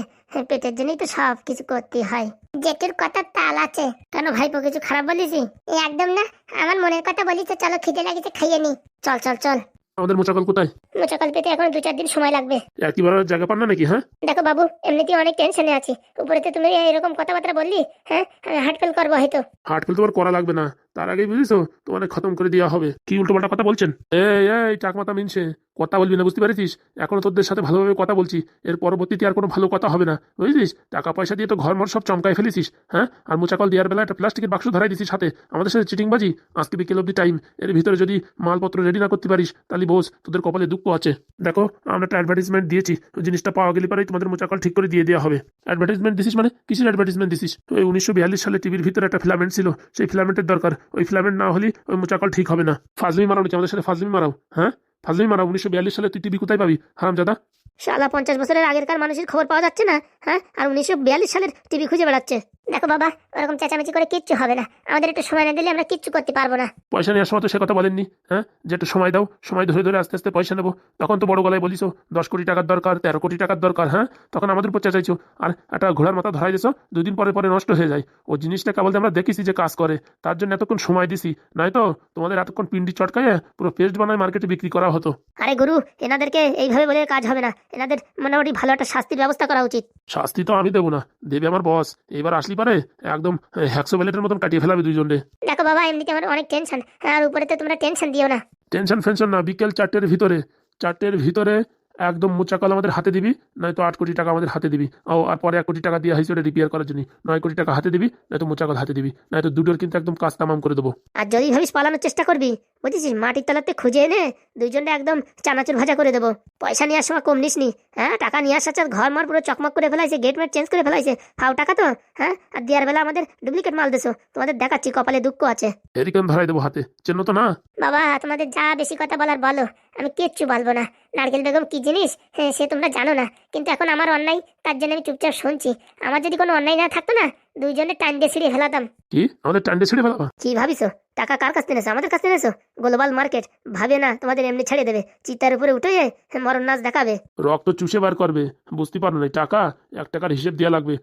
পেটের জন্যই তো সব কিছু করতে হয়। জেঠুর কথা তাল আছে। কেন ভাইপো, কিছু খারাপ বলিস একদম না, আমার মনের কথা বলিস চলো খিদে লাগিছে, খাইয়ে নি। চল চল চল। আমাদের মোচাকল কোথায়? মোচাকল পেতে এখন দু চার দিন সময় লাগবে। একইবার জায়গা পান না নাকি হ্যাঁ? দেখো বাবু এমনিতেই অনেক টেনশনে আছি। উপরেতে তুমি এরকম কথাবার্তা বললি হ্যাঁ? হার্টফেল হার্ট ফেল করব হয়তো। হার্ট তোমার তো আর করা লাগবে না। তার আগেই বুঝেছ? তোমাদের খতম করে দেওয়া হবে। কি উল্টোপাল্টা কথা বলছেন? এই এই টাকমাতা মিনছে। কথা বলবি না, বুঝতে পেরেছিস? এখনও তোদের সাথে ভালোভাবে কথা বলছি। এর পরবর্তীতে আর কোনো ভালো কথা হবে না। বুঝলিস টাকা পয়সা দিয়ে তো ঘর মর সব চমকায় ফেলেছিস হ্যাঁ? আর মোচাকল দেওয়ার বেলা একটা প্লাস্টিকের বাক্স ধরাই দিছিস হাতে। আমাদের সাথে চিটিংবাজি? আজকে বিকেল অব্দি টাইম এর ভিতরে যদি মালপত্র রেডি না করতে পারিস, তাহলে বোস তোদের কপালে দুঃখ আছে। দেখো, আমরা একটা অ্যাডভার্টাইজমেন্ট দিয়েছি। ওই জিনিসটা পাওয়া গেলে পরেই তোমাদের মোচাকল ঠিক করে দিয়ে দেওয়া হবে। অ্যাডভার্টাইজমেন্ট দিছিস মানে? কিসের অ্যাডভার্টাইজমেন্ট দিছিস? ওই উনিশশো বিয়াল্লিশ সালে টিভির ভিতরে একটা ফিলামেন্ট ছিল। সেই ফিলামেন্টের দরকার। ওই ফিলামেন্ট না হলে ওই মোচাকল ঠিক হবে না। ফাজলিমি মারাও নাকি আমাদের সাথে ফাজলিমি মারাও হ্যাঁ? ফাজলিমি মারাও, উনিশশো বিয়াল্লিশ সালে তুই টিভি কোথায় পাবি? হারাম দাদা শালা পঞ্চাশ বছরের আগেরকার মানুষের খবর পাওয়া যাচ্ছে না হ্যাঁ? আর উনিশশো বিয়াল্লিশ সালের টিভি খুঁজে বেড়াচ্ছে। দেখো বাবা ওরকম চেঁচামেচি করে কিচ্ছু হবে না। আমাদের একটু সময় না দিলে আমরা কিচ্ছু করতে পারব না। পয়সা নেওয়ার সময় তো সে কথা বলেননি হ্যাঁ? যে একটু সময় দাও সময় ধরে ধরে আস্তে আস্তে পয়সা নেব। তখন তো বড় গলায় বলিস দশ কোটি টাকার দরকার তেরো কোটি টাকার দরকার হ্যাঁ? তখন আমাদের উপর চেঁচাইছো। আর একটা ঘোড়ার মাথা ধরাই দিছো দুদিন পরে পরে নষ্ট হয়ে যায়। ও জিনিসটা কেবল আমরা দেখেছি যে কাজ করে। তার জন্য এতক্ষণ সময় দিছি। নয়তো তোমাদের এতক্ষণ পিন্ডি চটকায় পুরো পেস্ট বানায় মার্কেটে বিক্রি করা হতো। আরে গুরু এনাদেরকে এইভাবে বলে কাজ হবে না। এনাদের মোটামুটি ভালো একটা শাস্তির ব্যবস্থা করা উচিত। শাস্তি তো আমি দেবো না। দেবে আমার বস এবার আসলি পারে একদম হ্যাকসো ব্যালেটের মতন কাটিয়ে ফেলাবে দুইজনে দেখো বাবা এমনিতে আমার অনেক টেনশন আর উপরে তো তোমরা টেনশন দিও না। টেনশন ফেনশন না বিকেল চারটের ভিতরে চারটের ভিতরে একদম মুচাকল আমাদের হাতে দিবি নয়তো আট কোটি টাকা আমাদের হাতে দিবি। ও আর পরে এক কোটি টাকা দিয়ে হয়েছে ওটা রিপেয়ার করার জন্য। নয় কোটি টাকা হাতে দিবি নয়তো মুচাকল হাতে দিবি। নয়তো দুটোর কিন্তু একদম কাজ তামাম করে দেবো। আর যদি ভাবিস পালানোর চেষ্টা করবি বুঝেছিস? মাটির তলাতে খুঁজে এনে দুইজনে একদম চানাচুর ভাজা করে দেবো। পয়সা নিয়ে আসার সময় কম নিস নি হ্যাঁ? টাকা নিয়ে আসার ঘর মার পুরো চকমক করে ফেলাইছে গেট মেট চেঞ্জ করে ফেলাইছে। ফাও টাকা তো হ্যাঁ? আর দেওয়ার বেলা আমাদের ডুপ্লিকেট মাল দেছো তোমাদের দেখাচ্ছি কপালে দুঃখ আছে। এরিকেন ধরাই দেবো হাতে। চেন তো না? বাবা তোমাদের যা বেশি কথা বলার বলো। আমি কিচ্ছু বলব না। নারকেল বেগম কি জিনিস? হ্যাঁ, সে তোমরা জানো না। কিন্তু এখন আমার অন্যায় তার জন্য আমি চুপচাপ শুনছি। আমার যদি কোনো অন্যায় না থাকতো না দুইজনে টান দিয়ে ছিঁড়ে ফেলাতাম। কি? আমাদের টান্ডে ছেড়ে ফেলাবা? কি ভাবিছো? টাকা কার কাছ থেকে নেছো আমাদের কাছ থেকে নেছো গ্লোবাল মার্কেট। ভাবে না তোমাদের এমনি ছেড়ে দেবে। চিতার উপরে উঠে যায় মরণ নাচ দেখাবে। রক্ত চুষে বার করবে। বুঝতে পারো না টাকা এক টাকার হিসেব দেওয়া লাগবে।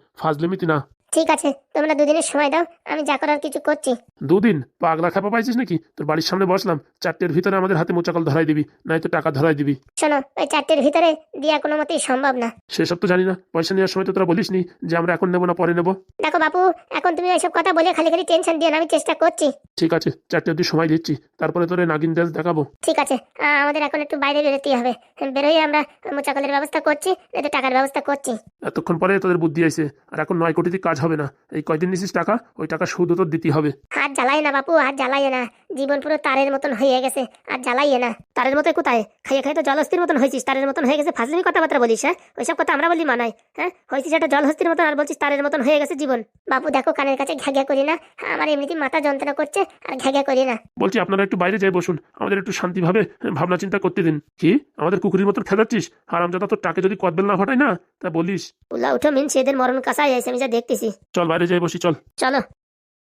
লিমিট না। ঠিক আছে তোমরা দুদিনের সময় দাও আমি যা করার কিছু করছি। দুদিন? পাগলা খাপা পাইছিস নাকি? তোর বাড়ির সামনে বসলাম চারটের ভিতরে আমাদের হাতে মোচাকল ধরাই দিবি নয়তো টাকা ধরাই দিবি। শোনো ওই চারটের ভিতরে দেওয়া কোনো মতেই সম্ভব না। সেসব তো জানি না পয়সা নেওয়ার সময় তো তোরা বলিস নি যে আমরা এখন নেব না পরে নেব। দেখো বাপু এখন তুমি ওইসব কথা বলে খালি খালি টেনশন দিও না আমি চেষ্টা করছি। ঠিক আছে চারটে অব্দি সময় দিচ্ছি তারপরে তোরে নাগিন ডান্স দেখাবো। ঠিক আছে আমাদের এখন একটু বাইরে বেরোতেই হবে। বেরোই আমরা মোচাকলের ব্যবস্থা করছি নয়তো টাকার ব্যবস্থা করছি। এতক্ষণ পরে তোদের বুদ্ধি আইছে আর এখন নয় কোটিতে কাজ হবে না। এই কয়দিন নিছিস টাকা? ওই টাকা সুদ তোর দিতে হবে। হাত জ্বালায় না বাপু হাত জ্বালাইয়ে না। জীবন পুরো তারের মতন হয়ে গেছে। আর জ্বালাইয়ে না। তারের মতো কোথায়? খাইয়ে খাইয়ে তো জলহস্তির মতন হয়েছিস। তারের মতন হয়ে গেছে। ফাজলিমি কথাবার্তা বলিস হ্যাঁ? ওইসব কথা আমরা বলি মানাই হ্যাঁ? হয়েছিস একটা জলহস্তির মতন আর বলছিস তারের মতন হয়ে গেছে জীবন। বাপু দেখো কানের কাছে ঘ্যাঘ্যা করি না। আমার এমনিতেই মাথা যন্ত্রণা করছে আর ঘ্যাঘ্যা করি না। বলছি আপনারা একটু বাইরে যাই বসুন। আমাদের একটু শান্তিভাবে ভাবনা চিন্তা করতে দিন। কি? আমাদের কুকুরের মতন খেদাচ্ছিস? আর আমরা তোর টাকে যদি কদবেল না ফাটাই না? তা বলিস। উল্লা উঠো মিনছে এদের মরণ কাঁচাই আছে আমি যা দেখতেছি। চল বাইরে যাই বসি চল। চলো।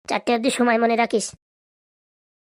চারটে অব্দি সময় মনে রাখিস।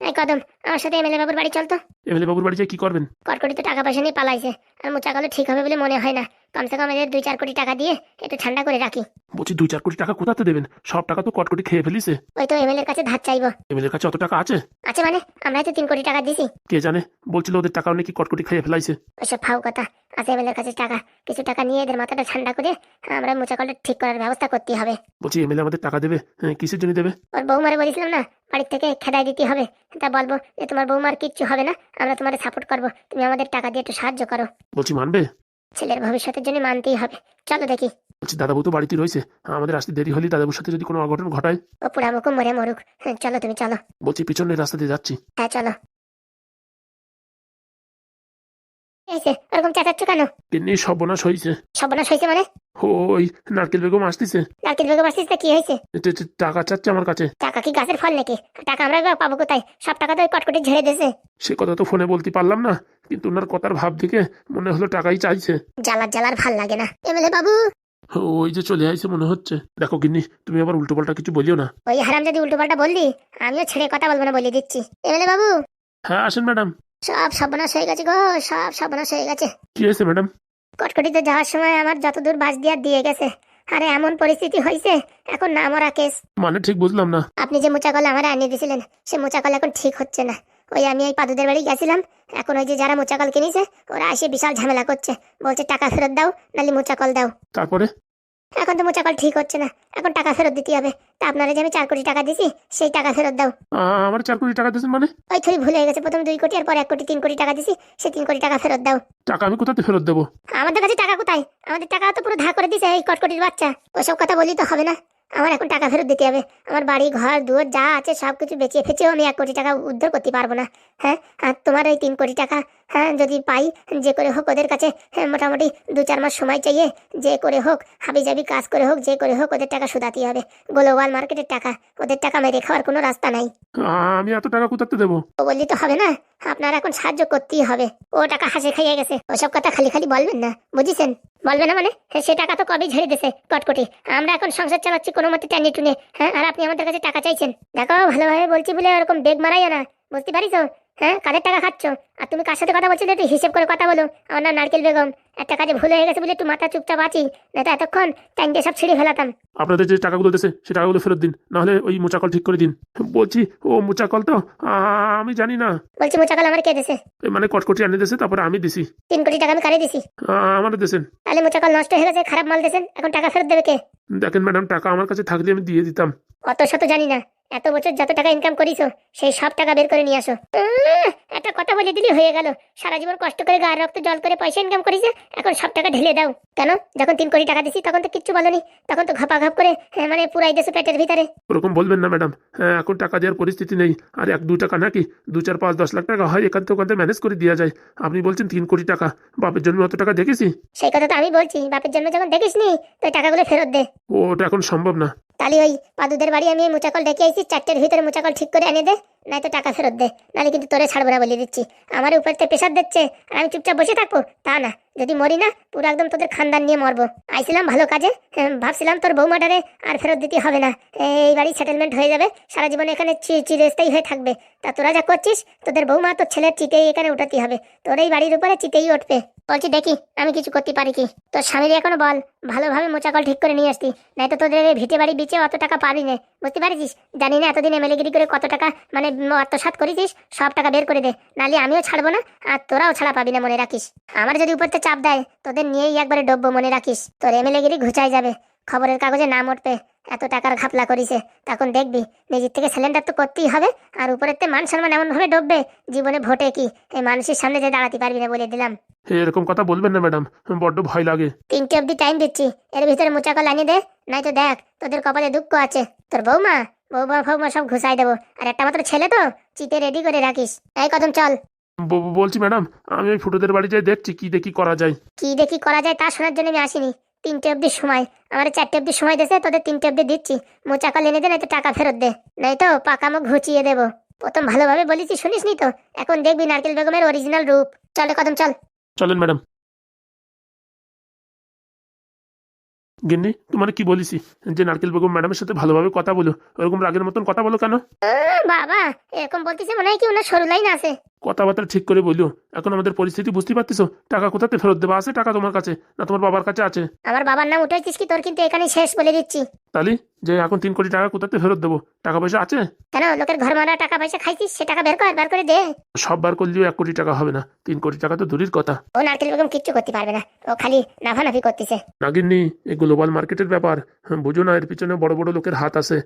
এই কদম আমার সাথে এমএলএ বাবুর বাড়ি চল তো। এমএলএ বাবুর বাড়ি যাই কি করবেন? কটকটি তো টাকা পয়সা নিয়ে পালাইছে। আর মোচাকলে ঠিক হবে বলে মনে হয় না। কমসে কম এদের দুই চার কোটি টাকা দিয়ে একটু ঠান্ডা করে রাখি। বলছি দুই চার কোটি টাকা কোথাতে দেবেন? সব টাকা তো কটকটি খেয়ে ফেলিছে। ওই তো এমএলএর কাছে ধার চাইব। এমএলএর কাছে অত টাকা আছে? আছে মানে? আমরা তো তিন কোটি টাকা দিছি। কে জানে? বলছিল ওদের টাকা নাকি কটকটি খেয়ে ফেলাইছে। ওইসব ফাউ কথা। আছে এমএলএর কাছে টাকা। কিছু টাকা নিয়ে এদের মাথাটা ঠান্ডা করে আমরা মোচাকলটা ঠিক করার ব্যবস্থা করতে হবে। বলছি এমএলএ আমাদের টাকা দেবে? হ্যাঁ, কিসের জন্য দেবে? ওর বৌমারে বলেছিলাম না বাড়ির থেকে খেদাই দিতে হবে। তা বলব যে তোমার বৌমার কিচ্ছু হবে না আমরা তোমার সাপোর্ট করব। তুমি আমাদের টাকা দিয়ে একটু সাহায্য করো। বলছি মানবে? ছেলের ভবিষ্যতের জন্য মানতেই হবে। চলো দেখি। বলছি দাদাবু তো বাড়িতে রয়েছে। আমাদের আসতে দেরি হলে দাদাবুর সাথে যদি কোনো অঘটন ঘটায়। ও পুরামুখ মরে মরুক। হ্যাঁ, চলো তুমি চলো। বলছি পিছনের রাস্তা দিয়ে যাচ্ছি। হ্যাঁ চলো। যে, ওরকম চেঁচাচ্ছ কেন? এমনি সর্বনাশ হয়েছে। সর্বনাশ হয়েছে মানে? ওই নারকেল বেগম আসতেছে। নারকেল বেগম তা কি হয়েছে? টাকা চাচ্ছে আমার কাছে। টাকা কি গাছের ফল নাকি? টাকা আমরা পাবো কোথায়? সব টাকা তো ওই কটকটি ঝেড়ে দিয়েছে। সে কথা তো ফোনে বলতে পারলাম না কিন্তু ওনার কথার ভাব দেখে মনে হলো টাকাই চাইছে। জ্বালার জ্বালার ভালো লাগে না। এমএলএ বাবু! ওই যে চলে আইছে মনে হচ্ছে। দেখো গিন্নি তুমি আবার উল্টো পাল্টা কিছু বলিও না। ওই হারাম যদি উল্টো পাল্টা বললি আমিও ছেড়ে কথা বলব না বলে দিচ্ছি। এমএলএ বাবু! হ্যাঁ আসেন ম্যাডাম। সব সর্বনাশ হয়ে গেছে গো সব সর্বনাশ হয়ে গেছে। কি হয়েছে ম্যাডাম কটকটিতে যাওয়ার সময় আমার যতদূর বাস দিয়া দিয়ে গেছে আরে এমন পরিস্থিতি হয়েছে এখন না মরা কেস। মানে ঠিক বুঝলাম না। আপনি যে মোচা মোচাকল আমার আনিয়ে দিয়েছিলেন সে মোচা মোচাকল এখন ঠিক হচ্ছে না। ওই আমি এই পাদুদের বাড়ি গেছিলাম এখন ওই যে যারা মোচাকল কিনেছে ওরা এসে বিশাল ঝামেলা করছে। বলছে টাকা ফেরত দাও নালি মোচাকল দাও। তারপরে? এখন তো মোচাকল ঠিক হচ্ছে না। এখন টাকা ফেরত দিতে হবে। তা আপনারা যে আমি চার কোটি টাকা দিছি সেই টাকা ফেরত দাও। আমার চার কোটি টাকা দিয়েছেন মানে? ওই থুড়ি ভুল হয়ে গেছে। প্রথম দুই কোটি আর পর এক কোটি তিন কোটি টাকা দিছি সেই তিন কোটি টাকা ফেরত দাও। টাকা আমি কোথাতে ফেরত দেবো? আমাদের কাছে টাকা কোথায়? আমাদের টাকা তো পুরো ধার করে দিছে এই কটকটির বাচ্চা। ওসব কথা বলি তো হবে না। আমার এখন টাকা ফেরত দিতে হবে। আমার বাড়ি ঘর দুয়ার যা আছে সব কিছু বেঁচে ফেঁচেও আমি এক কোটি টাকা উদ্ধার করতে পারব না। হ্যাঁ? আর তোমার এই তিন কোটি টাকা যদি পাই যে করে হোক ওদের কাছে হ্যাঁ, মোটামুটি দু চার মাস সময় চাইয়ে যে করে হোক হাবি জাবি কাজ করে হোক যে করে হোক ওদের টাকা শুধাতে হবে। গ্লোবাল মার্কেটের টাকা ওদের টাকা মেরে খাওয়ার কোনো রাস্তা নাই। আমি এত টাকা কোথাতে দেবো? ও বললি তো হবে না আপনার এখন সাহায্য করতেই হবে। ও টাকা হাসে খাইয়ে গেছে ওসব কথা খালি খালি বলবেন না বুঝেছেন? বলবে না মানে? হ্যাঁ, সে টাকা তো কবেই ঝেড়ে দিছে কটকটি। আমরা এখন সংসার চালাচ্ছি কোনো মতে টানি টুনে হ্যাঁ আর আপনি আমাদের কাছে টাকা চাইছেন। দেখো ভালোভাবে বলছি বলে ওরকম বেগ মারাইও না বুঝতে পারিস হ্যাঁ কাদের টাকা খাচ্ছ? আর তুমি কার সাথে কথা বলছিলে? একটু হিসেব করে কথা বলো। আমার নাম নারকেল বেগম। একটা কাজে ভুল হয়ে গেছে বলে একটু মাথা চুপচাপ আছি। না তো এতক্ষণ দিয়ে সব ছিঁড়ে ফেলাতাম। আপনাদের যে টাকাগুলো দিয়েছে সে টাকাগুলো ফেরত দিন। নাহলে ওই মোচাকল ঠিক করে দিন। বলছি ও মোচাকল তো? আমি জানি না। বলছি মোচাকাল আমার কে দিছে মানে কটকটি আনিয়ে দিয়েছে তারপরে আমি দিছি। তিন কোটি টাকা আমি কারে দিছি? আমার দিয়েছেন। তাহলে মোচাকাল নষ্ট হয়ে গেছে খারাপ মাল দিয়েছেন। এখন টাকা ফেরত দেবে কে? দেখেন ম্যাডাম টাকা আমার কাছে থাকলে আমি দিয়ে দিতাম। অত শত জানি না। এত বছর যত টাকা ইনকাম করিছো সেই সব টাকা বের করে নিয়ে আসো। একটা কথা বলে দিলি হয়ে গেল। সারা জীবন কষ্ট করে গায়ের রক্ত জল করে পয়সা ইনকাম করেছে এখন সব টাকা ঢেলে দাও। কেন? যখন তিন কোটি টাকা দিছি তখন তো কিচ্ছু বলনি। তখন তো ঘপা ঘপ করে হ্যাঁ, মানে পুরাই দেশে পেটের ভিতরে। ওরকম বলবেন না ম্যাডাম। হ্যাঁ এখন টাকা দেওয়ার পরিস্থিতি নেই। আর এক দু টাকা নাকি? দু চার পাঁচ দশ লাখ টাকা হয় এখান থেকে ওখান ম্যানেজ করে দেওয়া যায়। আপনি বলছেন তিন কোটি টাকা। বাপের জন্য অত টাকা দেখেছি? সেই কথা তো আমি বলছি। বাপের জন্য যখন দেখিসনি তো টাকাগুলো ফেরত দে। ওটা এখন সম্ভব না। তাহলে ওই পাদুদের বাড়ি আমি মোচাকল ডেকে আইছি, চারটের ভিতরে মোচাকল ঠিক করে এনে দে। নাই তো টাকা ফেরত দে নাহলে কিন্তু তোরে ছাড়বো না বলে দিচ্ছি। আমার উপর থেকে প্রেশার দিচ্ছে আর আমি চুপচাপ বসে থাকব? তা না যদি মরি না পুরো একদম তোদের খানদান নিয়ে মরবো। আইছিলাম ভালো কাজে হ্যাঁ, ভাবছিলাম তোর বৌমাটারে আর ফেরত দিতে হবে না। এই বাড়ি সেটেলমেন্ট হয়ে যাবে সারা জীবন এখানে চিরস্থায়ী হয়ে থাকবে। তা তোরা যা করছিস তোদের বৌমা তোর ছেলের চিতেই এখানে উঠাতে হবে। তোর এই বাড়ির উপরে চিতেই উঠবে। বলছি দেখি আমি কিছু করতে পারি কি? তোর স্বামীর এখনও বল ভালোভাবে মোচাকল ঠিক করে নিয়ে আসতি। নাই তো তোদের ভিটে বাড়ি বিচে অত টাকা পাবি না বুঝতে পারিস জানি না এতদিন এমএলএগিরি করে কত টাকা মানে উম, আত্মসাৎ করেছিস সব টাকা বের করে দে। নালে আমিও ছাড়বো না আর তোরাও ছাড়া পাবি না মনে রাখিস। আমার যদি উপরতে চাপ দেয় তোদের নিয়েই একবারে ডব্বো মনে রাখিস। তোর এমএলএগিরি ঘুচাই যাবে খবরের কাগজে নাম উঠবে এত টাকার ঘাপলা করিছে তখন দেখবি নিজের থেকে সিলিন্ডার তো করতেই হবে আর উপরের তে মান সম্মান এমন ভাবে ডুববে জীবনে ভোটে কি? এই মানুষের সামনে যে দাঁড়াতে পারবি না বলে দিলাম। এরকম কথা বলবেন না ম্যাডাম। বড্ড ভয় লাগে। তিনটে অব্দি টাইম দিচ্ছি। এর ভিতরে মোচাকল আনিয়ে দে নাই তো দেখ তোদের কপালে দুঃখ আছে। তোর বৌমা বৌমা ফৌমা সব ঘুষাই দেবো। আর একটা মাত্র ছেলে তো? চিতে রেডি করে রাখিস। এই কদম চল। বলছি ম্যাডাম আমি ওই ফুটোদের বাড়ি যাই দেখছি কি দেখি করা যায়। কি দেখি করা যায় তা শোনার জন্য আমি আসিনি। তিনটে অব্দি সময়। আমার চারটে অব্দি সময় দিয়েছে তোদের তিনটে অব্দি দিচ্ছি। মোচাকল এনে দে নয়তো টাকা ফেরত দে। নাই তো পাকামো ঘুচিয়ে দেবো। প্রথম ভালোভাবে বলেছি শুনিস নি তো? এখন দেখবি নারকেল বেগমের অরিজিনাল রূপ। চলে কদম চল। চলেন ম্যাডাম। গিন্নি তোমার কি বলিসি? যে নারকেল বেগম ম্যাডামের সাথে ভালোভাবে কথা বলো, ওরকম রাগের মতন কথা বলো কেন? বাবা, এরকম বলতেছে মনে হয় কি ওনার সরু লাইন আছে। কথাবার্তা ঠিক করে বলল এখন আমাদের পরিস্থিতি বুঝতে পারতেছো? টাকা কোথাতে ফেরত দেবা? আছে টাকা তোমার কাছে না তোমার বাবার কাছে আছে? আমার বাবার নাম উঠেছিস কি? তোর কিন্তু এখানে শেষ বলে দিচ্ছি। তাহলে যে এখন তিন কোটি টাকা কোথাতে ফেরত দেবো? টাকা পয়সা আছে? কেন? লোকের ঘর মারা টাকা পয়সা খাইছিস? সে টাকা বের কর বের করে দে। সব বার করলেও এক কোটি টাকা হবে না। তিন কোটি টাকা তো দূরের কথা। ও নারকেল বেগম কিচ্ছু করতে পারবে না। ও খালি নাফানাফি করতেছে। নাগিন্নি এই গ্লোবাল মার্কেটের ব্যাপার। বুঝো না এর পিছনে বড় বড় লোকের হাত আছে।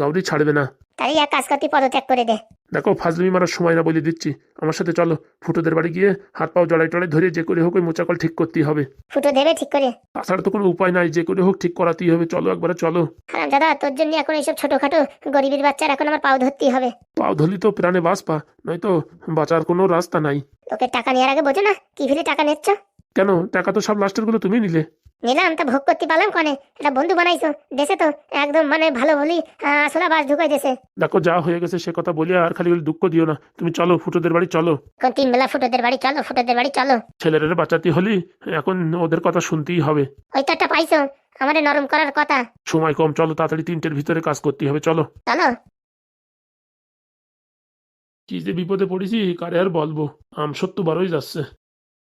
কাউরি ছাড়বে না। তাই এক কাজ করতে পদত্যাগ করে দে। দেখো ফাজলিমি মারার সময় না বলে দিচ্ছি। আমার সাথে চলো ফুটোদের বাড়ি গিয়ে হাত পাও জড়াই টড়াই ধরে যে করে হোক ওই মোচাকল ঠিক করতেই হবে। ফুটো দেবে ঠিক করে। তাছাড়া তো কোনো উপায় নাই যে করে হোক ঠিক করাতেই হবে। চলো একবারে চলো। হারাম দাদা তোর জন্য এখন এইসব ছোটখাটো গরিবের বাচ্চার এখন আমার পাও ধরতেই হবে। পাও ধরলি তো প্রাণে বাস পা নয়তো বাঁচার কোনো রাস্তা নাই। লোকের টাকা নেওয়ার আগে বোঝো না কি ফিরে টাকা নিচ্ছ? কেন? টাকা তো সব লাস্টেরগুলো তুমি নিলে। নিলাম তা ভোগ করতে পারলাম কনে? এটা বন্ধু বানাইছো দেশে তো একদম মানে ভালো বলি আসলা বাস ঢুকাই দেশে। দেখো যা হয়ে গেছে সে কথা বলি আর খালি দুঃখ দিও না। তুমি চলো ফুটোদের বাড়ি চলো। এখন তিন বেলা ফুটোদের বাড়ি চলো ফুটোদের বাড়ি চলো। ছেলেরা বাঁচাতে হলি এখন ওদের কথা শুনতেই হবে। ওই তো একটা পাইছো আমাদের নরম করার কথা। সময় কম চলো তাড়াতাড়ি তিনটের ভিতরে কাজ করতে হবে চলো। চলো। কি যে বিপদে পড়েছি কারে আর বলব? আম সত্য বারোই যাচ্ছে।